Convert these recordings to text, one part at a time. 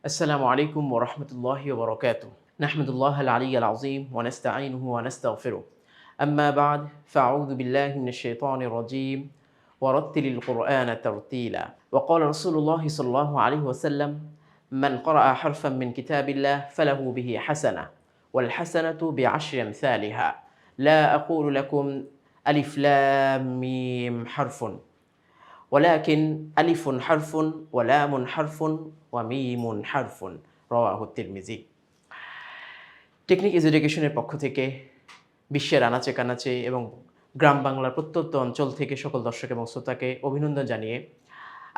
السلام عليكم ورحمة الله وبركاته. نحمد الله العلي العظيم ونستعينه ونستغفره. أما بعد فأعوذ بالله من الشيطان الرجيم. ورتل القرآن ترتيلا. وقال رسول الله صلى الله عليه وسلم من قرأ حرفا من كتاب الله فله به حسنة والحسنة بعشر أمثالها. لا أقول لكم ألف لام ميم حرف. ওয়ালাকিন আলিফুন হারফুন, ওয়ালামুন হারফুন ওয়ামিমুন হারফুন। রওয়াহুত্তির মিজি টেকনিক এডুকেশনের পক্ষ থেকে বিশ্বের আনাচে কানাচে এবং গ্রাম বাংলার প্রত্যন্ত অঞ্চল থেকে সকল দর্শক এবং শ্রোতাকে অভিনন্দন জানিয়ে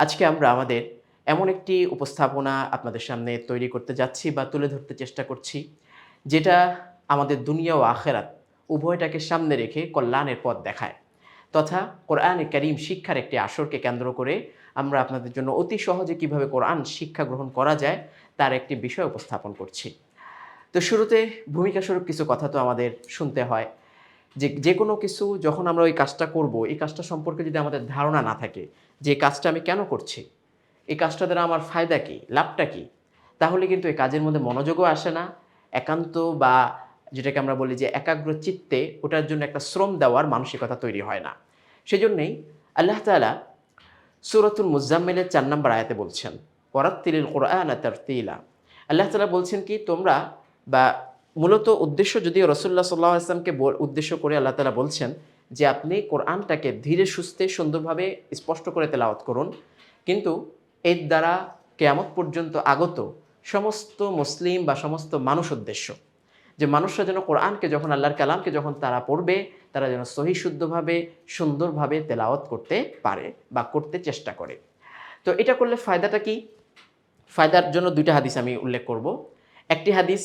আজকে আমরা আমাদের এমন একটি উপস্থাপনা আপনাদের সামনে তৈরি করতে যাচ্ছি বা তুলে ধরতে চেষ্টা করছি, যেটা আমাদের দুনিয়া ও আখেরাত উভয়টাকে সামনে রেখে কল্যাণের পথ দেখায়। তথা কোরআনে করিম শিক্ষার একটি আসরকে কেন্দ্র করে আমরা আপনাদের জন্য অতি সহজে কীভাবে কোরআন শিক্ষা গ্রহণ করা যায় তার একটি বিষয় উপস্থাপন করছি। তো শুরুতে ভূমিকা স্বরূপ কিছু কথা তো আমাদের শুনতে হয়। যে যে কোনো কিছু যখন আমরা ওই কাজটা করব, এই কাজটা সম্পর্কে যদি আমাদের ধারণা না থাকে, যে কাজটা আমি কেন করছি, এই কাজটা দ্বারা আমার ফায়দা কী, লাভটা কী, তাহলে কিন্তু এই কাজের মধ্যে মনোযোগও আসে না, একান্ত বা যেটাকে আমরা বলি যে একাগ্র চিত্তে ওটার জন্য একটা শ্রম দেওয়ার মানসিকতা তৈরি হয় না। সেজন্যই আল্লাহ তালা সুরতুল মুজাম্মেলের চার নম্বর আয়াতে বলছেন ওরাত্তিলিল কোরআন তারতিলা। আল্লাহ তালা বলছেন কি, তোমরা বা মূলত উদ্দেশ্য যদিও রসুল্লাহ সাল্লাহ আসলামকে উদ্দেশ্য করে আল্লাহ তালা বলছেন যে আপনি কোরআনটাকে ধীরে সুস্থে সুন্দরভাবে স্পষ্ট করে তেলাওয়াত করুন। কিন্তু এর দ্বারা কেয়ামত পর্যন্ত আগত সমস্ত মুসলিম বা সমস্ত মানুষ উদ্দেশ্য যে মানুষরা যেন কোরআনকে যখন, আল্লাহর কালামকে যখন তারা পড়বে, তারা যেন সহি, শুদ্ধভাবে, সুন্দরভাবে তেলাওয়াত করতে পারে বা করতে চেষ্টা করে। তো এটা করলে ফায়দাটা কি? ফায়দার জন্য দুইটা হাদিস আমি উল্লেখ করব। একটি হাদিস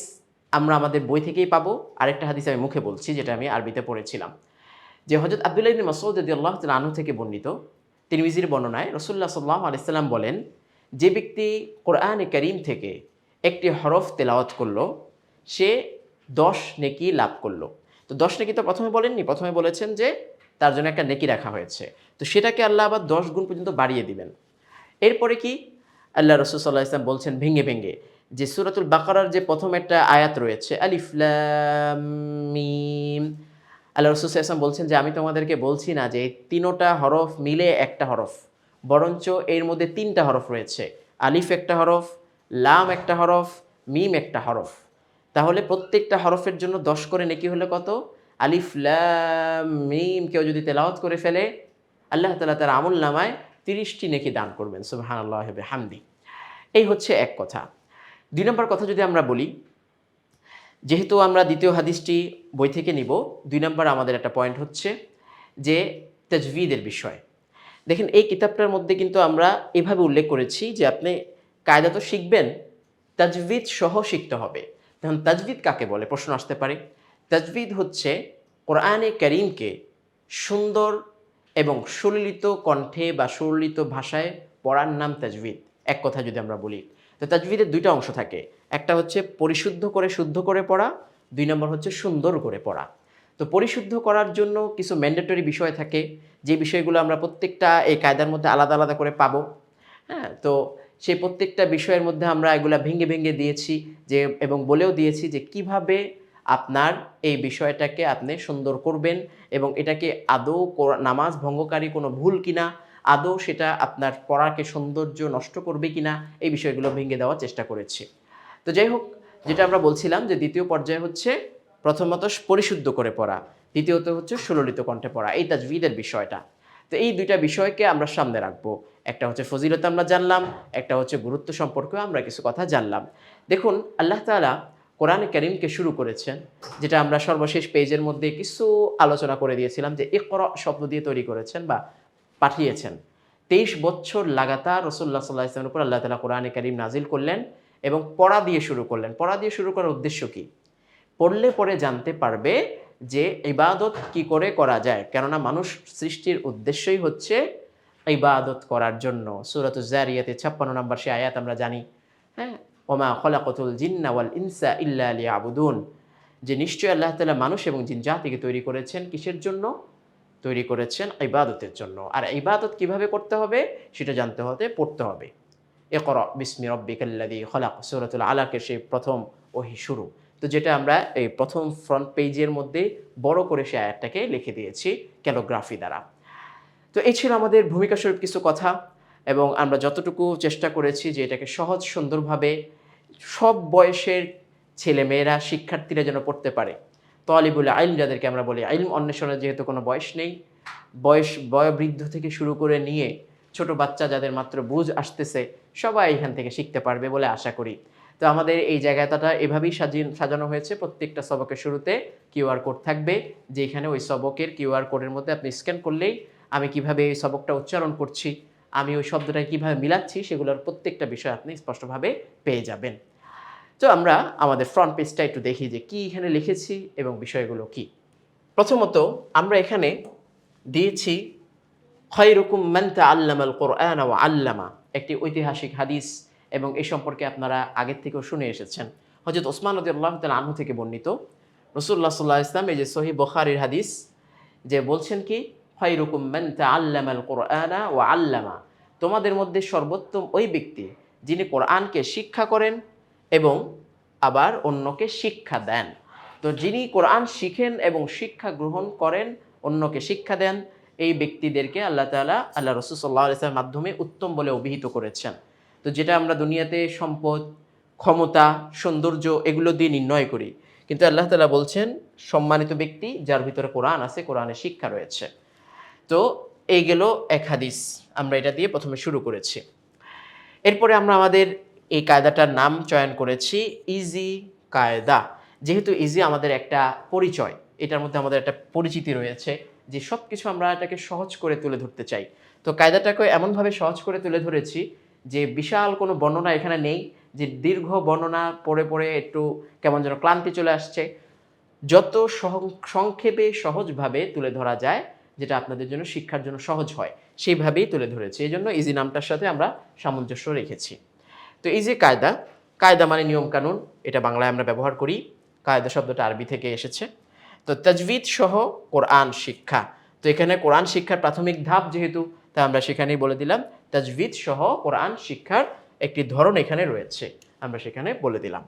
আমরা আমাদের বই থেকেই পাবো, আরেকটা হাদিস আমি মুখে বলছি, যেটা আমি আরবিতে পড়েছিলাম। যে হজরত আবদুল্লাহ ইবনে মাসউদ রাদিয়াল্লাহু তাআলা আনহু থেকে বর্ণিত তিরমিজির বর্ণনায় রাসূলুল্লাহ সাল্লাল্লাহু আলাইহি সাল্লাম বলেন, যে ব্যক্তি কোরআনে করিম থেকে একটি হরফ তেলাওয়াত করল, সে দশ নেকি লাভ করল। তো দশ নেকি তো প্রথমে বলেননি, প্রথমে বলেছেন যে তার জন্য একটা নেকি রাখা হয়েছে। তো সেটাকে আল্লাহ আবার দশ গুণ পর্যন্ত বাড়িয়ে দিবেন। এরপরে কি? আল্লাহ রসুল সাল্লাহ ইসলাম বলছেন ভেঙে ভেঙে যে সুরাতুল বাকারার যে প্রথম একটা আয়াত রয়েছে আলিফলাম মিম। আল্লাহ রসুল ইসলাম বলছেন যে আমি তোমাদেরকে বলছি না যে তিনোটা হরফ মিলে একটা হরফ, বরঞ্চ এর মধ্যে তিনটা হরফ রয়েছে। আলিফ একটা হরফ, লাম একটা হরফ, মিম একটা হরফ। তাহলে প্রত্যেকটা হরফের জন্য দশ করে নেকি হলে কত? আলিফ মিম কেউ যদি তেলাওয়াত করে ফেলে, আল্লাহ তালা তার আমল নামায় তিরিশটি নেকি দান করবেন। সুবাহান আল্লাহ হামদি এই হচ্ছে এক কথা। দুই নম্বর কথা যদি আমরা বলি, যেহেতু আমরা দ্বিতীয় হাদিসটি বই থেকে নিব, দুই নম্বর আমাদের একটা পয়েন্ট হচ্ছে যে তাজভিদের বিষয়। দেখেন, এই কিতাবটার মধ্যে কিন্তু আমরা এভাবে উল্লেখ করেছি যে আপনি কায়দা তো শিখবেন তাজভিদ সহ শিখতে হবে। তখন তাজবিদ কাকে বলে? প্রশ্ন আসতে পারে। তাজভিদ হচ্ছে কোরআনে করিমকে সুন্দর এবং সুললিত কণ্ঠে বা সুললিত ভাষায় পড়ার নাম তাজভিদ এক কথা যদি আমরা বলি, তো তাজভিদের দুইটা অংশ থাকে। একটা হচ্ছে পরিশুদ্ধ করে শুদ্ধ করে পড়া, দুই নম্বর হচ্ছে সুন্দর করে পড়া। তো পরিশুদ্ধ করার জন্য কিছু ম্যান্ডেটরি বিষয় থাকে। যে বিষয়গুলো আমরা প্রত্যেকটা এই কায়দার মধ্যে আলাদা আলাদা করে পাবো। হ্যাঁ তো সেই প্রত্যেকটা বিষয়ের মধ্যে আমরা এগুলা ভেঙে ভেঙে দিয়েছি যে, এবং বলেও দিয়েছি যে, কীভাবে আপনার এই বিষয়টাকে আপনি সুন্দর করবেন এবং এটাকে আদৌ নামাজ ভঙ্গকারী কোনো ভুল কিনা, আদৌ সেটা আপনার পড়াকে সৌন্দর্য নষ্ট করবে কিনা, এই বিষয়গুলো ভেঙে দেওয়ার চেষ্টা করেছি। তো যাই হোক, যেটা আমরা বলছিলাম যে, দ্বিতীয় পর্যায়ে হচ্ছে প্রথমত পরিশুদ্ধ করে পড়া, দ্বিতীয়ত হচ্ছে সুললিত কণ্ঠে পড়া, এই তাজভিদের বিষয়টা। তো এই দুইটা বিষয়কে আমরা সামনে রাখব। একটা হচ্ছে ফজিলত আমরা জানলাম, একটা হচ্ছে গুরুত্ব সম্পর্কেও আমরা কিছু কথা জানলাম। দেখুন, আল্লাহ তালা কোরআন করিমকে শুরু করেছেন, যেটা আমরা সর্বশেষ পেজের মধ্যে কিছু আলোচনা করে দিয়েছিলাম যে ইকর শব্দ দিয়ে তৈরি করেছেন বা পাঠিয়েছেন। তেইশ বছর লাগাতার রসুল্লাহ সাল্লাহ ইসলামের উপর আল্লাহ তালা কোরআন করিম নাজিল করলেন এবং পড়া দিয়ে শুরু করলেন। পড়া দিয়ে শুরু করার উদ্দেশ্য কি? পড়লে পরে জানতে পারবে যে ইবাদত কি করে করা যায়। কেননা মানুষ সৃষ্টির উদ্দেশ্যই হচ্ছে ইবাদত করার জন্য। সুরত জারিয়াতে ছাপ্পান্ন নম্বর সে আয়াত আমরা জানি হ্যাঁ? ওমা খলাকতুল জিন্না ওয়াল ইনসা ইল্লা আলী আবুদুন যে নিশ্চয়ই আল্লাহ তালা মানুষ এবং জিন জাতিকে তৈরি করেছেন কিসের জন্য? তৈরি করেছেন ইবাদতের জন্য। আর ইবাদত কীভাবে করতে হবে? সেটা জানতে হতে, পড়তে হবে। একর বিসমি রব্বিকাল্লাদি খলাক। সুরাতুল আলাকের সেই প্রথম ওহি শুরু। তো যেটা আমরা এই প্রথম ফ্রন্ট পেজের মধ্যে বড় করে সে আয়াতটাকে লিখে দিয়েছি ক্যালোগ্রাফি দ্বারা। তো এই ছিল আমাদের ভূমিকা স্বরূপ কিছু কথা এবং আমরা যতটুকু চেষ্টা করেছি যে এটাকে সহজ, সুন্দরভাবে সব বয়সের ছেলেমেয়েরা শিক্ষার্থীরা যেন পড়তে পারে। তলিবুল আইল যাদেরকে আমরা বলি আইলম অন্বেষণের যেহেতু কোনো বয়স নেই, বয়স, বয়োবৃদ্ধ থেকে শুরু করে নিয়ে ছোট বাচ্চা যাদের মাত্র বুঝ আসতেছে, সবাই এখান থেকে শিখতে পারবে বলে আশা করি। তো আমাদের এই জায়গাটা এভাবেই সাজিয়ে, সাজানো হয়েছে। প্রত্যেকটা সবকের শুরুতে কিউআর কোড থাকবে, যেখানে ওই সবকের কিউআর কোডের মধ্যে আপনি স্ক্যান করলেই আমি কীভাবে এই সবকটা উচ্চারণ করছি, আমি ওই শব্দটা কীভাবে মিলাচ্ছি, সেগুলোর প্রত্যেকটা বিষয় আপনি স্পষ্টভাবে পেয়ে যাবেন। তো আমরা আমাদের ফ্রন্ট পেজটা একটু দেখি যে কি এখানে লিখেছি এবং বিষয়গুলো কি। প্রথমত আমরা এখানে দিয়েছি, খয়রুকুম মান তাআল্লামাল কোরআন ওয়া আল্লামা একটি ঐতিহাসিক হাদিস এবং এই সম্পর্কে আপনারা আগের থেকেও শুনে এসেছেন। হজরত ওসমান রাদিয়াল্লাহু তাআলা আনহু থেকে বর্ণিত। রসুল্লাহ সাল্লাহ ইসলাম এই যে সহি বখারির হাদিস যে বলছেন কি খয়রুকুম মান কোরআন ওয়া আল্লামা। তোমাদের মধ্যে সর্বোত্তম ওই ব্যক্তি যিনি কোরআনকে শিক্ষা করেন এবং আবার অন্যকে শিক্ষা দেন। তো যিনি কোরআন শিখেন এবং শিক্ষা গ্রহণ করেন, অন্যকে শিক্ষা দেন, এই ব্যক্তিদেরকে আল্লাহ তাআলা, আল্লাহ রসুল সাল্লাহ মাধ্যমে উত্তম বলে অভিহিত করেছেন। তো যেটা আমরা দুনিয়াতে সম্পদ, ক্ষমতা, সৌন্দর্য এগুলো দিয়ে নির্ণয় করি। কিন্তু আল্লাহ তাআলা বলছেন, সম্মানিত ব্যক্তি যার ভিতরে কোরআন আছে কোরআনের শিক্ষা রয়েছে। তো এই গেল এক হাদিস। আমরা এটা দিয়ে প্রথমে শুরু করেছি। এরপরে আমরা আমাদের এই কায়দাটার নাম চয়ন করেছি ইজি কায়দা। যেহেতু ইজি আমাদের একটা পরিচয়, এটার মধ্যে আমাদের একটা পরিচিতি রয়েছে যে সব কিছু আমরা এটাকে সহজ করে তুলে ধরতে চাই। তো কায়দাটাকে এমনভাবে সহজ করে তুলে ধরেছি যে বিশাল কোনো বর্ণনা এখানে নেই, যে দীর্ঘ বর্ণনা পড়ে পড়ে একটু কেমন যেন ক্লান্তি চলে আসছে। যত সংক্ষেপে সহজভাবে তুলে ধরা যায় যেটা আপনাদের জন্য শিক্ষার জন্য সহজ হয়, সেইভাবেই তুলে ধরেছি। এই জন্য ইজি নামটার সাথে আমরা সামঞ্জস্য রেখেছি। তো এই যে কায়দা কায়দা মানে নিয়মকানুন, এটা বাংলায় আমরা ব্যবহার করি। কায়দা শব্দটা আরবি থেকে এসেছে। তো তাজভিদ সহ কোরআন শিক্ষা। তো এখানে কোরআন শিক্ষার প্রাথমিক ধাপ যেহেতু, তা আমরা সেখানেই বলে দিলাম। তাজভিদ সহ কোরআন শিক্ষার একটি ধরন এখানে রয়েছে, আমরা সেখানে বলে দিলাম।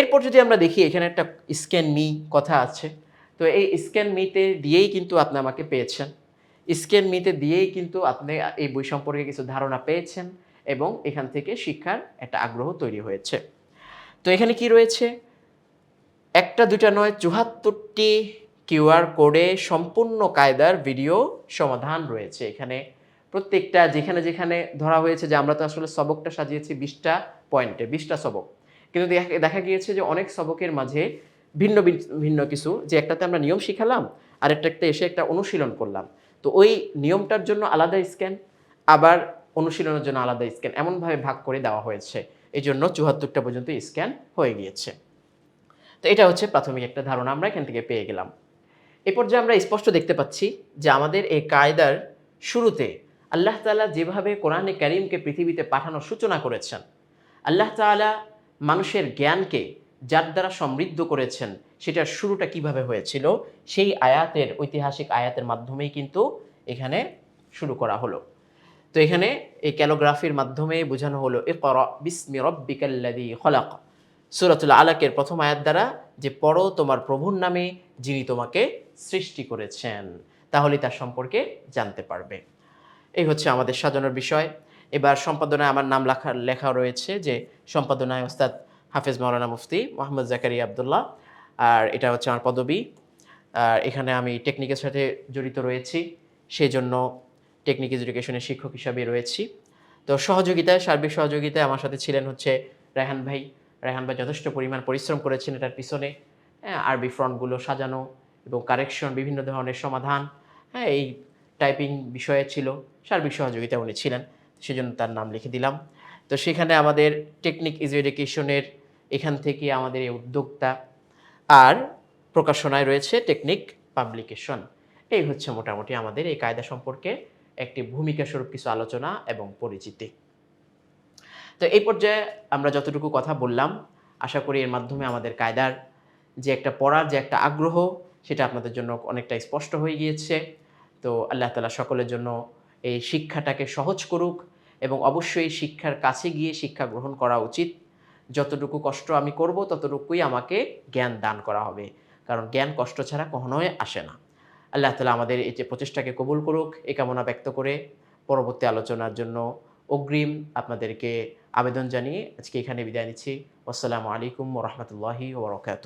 এরপর যদি আমরা দেখি, এখানে একটা স্ক্যান মি কথা আছে। তো এই স্ক্যান মিতে দিয়েই কিন্তু আপনি আমাকে পেয়েছেন। স্ক্যান মিতে দিয়েই কিন্তু আপনি এই বই সম্পর্কে কিছু ধারণা পেয়েছেন এবং এখান থেকে শিক্ষার একটা আগ্রহ তৈরি হয়েছে। তো এখানে কি রয়েছে? একটা দুটা নয় চুহাত্তরটি কিউআর কোডে সম্পূর্ণ কায়দার ভিডিও সমাধান রয়েছে এখানে। প্রত্যেকটা যেখানে যেখানে ধরা হয়েছে যে আমরা তো আসলে সবকটা সাজিয়েছি বিশটা পয়েন্টে, বিশটা সবক। কিন্তু দেখা- গিয়েছে যে অনেক সবকের মাঝে ভিন্ন ভিন্ন কিছু, যে একটাতে আমরা নিয়ম শিখালাম আর একটা এসে একটা অনুশীলন করলাম। তো ওই নিয়মটার জন্য আলাদা স্ক্যান, আবার অনুশীলনের জন্য আলাদা স্ক্যান, এমনভাবে ভাগ করে দেওয়া হয়েছে। এই জন্য চুয়াত্তরটা পর্যন্ত স্ক্যান হয়ে গিয়েছে। তো এটা হচ্ছে প্রাথমিক একটা ধারণা আমরা এখান থেকে পেয়ে গেলাম। এ পর্যায়ে আমরা স্পষ্ট দেখতে পাচ্ছি যে আমাদের এই কায়দার শুরুতে আল্লাহ তালা যেভাবে কোরআনে করিমকে পৃথিবীতে পাঠানোর সূচনা করেছেন, আল্লাহ তাআলা মানুষের জ্ঞানকে যার দ্বারা সমৃদ্ধ করেছেন, সেটার শুরুটা কীভাবে হয়েছিল? সেই আয়াতের, ঐতিহাসিক আয়াতের মাধ্যমেই কিন্তু এখানে শুরু করা হলো। তো এখানে এই ক্যালোগ্রাফির মাধ্যমে বোঝানো হলো এ কর বিস্মি রব্বিকাল্লাদি খলাক। সুরাতুল আলাকের প্রথম আয়াত দ্বারা যে পড়ো তোমার প্রভুর নামে যিনি তোমাকে সৃষ্টি করেছেন, তাহলে তার সম্পর্কে জানতে পারবে। এই হচ্ছে আমাদের সাজানোর বিষয়। এবার সম্পাদনায় আমার নাম লেখা লেখা রয়েছে যে সম্পাদনায় ওস্তাদ হাফেজ মাওলানা মুফতি মোহাম্মদ জাকারি আবদুল্লাহ। আর এটা হচ্ছে আমার পদবী। আর এখানে আমি টেকনিকের সাথে জড়িত রয়েছি সেই জন্য টেকনিক এডুকেশনের শিক্ষক হিসাবে রয়েছি। তো সহযোগিতায়, সার্বিক সহযোগিতায় আমার সাথে ছিলেন হচ্ছে রেহান ভাই। রায়হান ভাই যথেষ্ট পরিমাণ পরিশ্রম করেছেন এটার পিছনে। হ্যাঁ আরবি ফ্রন্টগুলো সাজানো এবং কারেকশন, বিভিন্ন ধরনের সমাধান। হ্যাঁ এই টাইপিং বিষয়ে ছিল, সার্বিক সহযোগিতা উনি ছিলেন, সেজন্য তার নাম লিখে দিলাম। তো সেখানে আমাদের টেকনিক ইজ এডুকেশনের এখান থেকে আমাদের এই উদ্যোক্তা আর প্রকাশনায় রয়েছে টেকনিক পাবলিকেশন। এই হচ্ছে মোটামুটি আমাদের এই কায়দা সম্পর্কে একটি ভূমিকা স্বরূপ কিছু আলোচনা এবং পরিচিতি। তো এই পর্যায়ে আমরা যতটুকু কথা বললাম, আশা করি এর মাধ্যমে আমাদের কায়দার যে একটা পড়ার যে একটা আগ্রহ, সেটা আপনাদের জন্য অনেকটা স্পষ্ট হয়ে গিয়েছে। তো আল্লাহ তালা সকলের জন্য এই শিক্ষাটাকে সহজ করুক এবং অবশ্যই শিক্ষার কাছে গিয়ে শিক্ষা গ্রহণ করা উচিত। যতটুকু কষ্ট আমি করব, ততটুকুই আমাকে জ্ঞান দান করা হবে। কারণ জ্ঞান কষ্ট ছাড়া কখনোই আসে না। আল্লাহ তালা আমাদের এই যে প্রচেষ্টাকে কবুল করুক, এ কামনা ব্যক্ত করে পরবর্তী আলোচনার জন্য অগ্রিম আপনাদেরকে আবেদন জানিয়ে আজকে এখানে বিদায় নিচ্ছি। আসসালামু আলাইকুম রহমতুল্লাহি ওবরকাত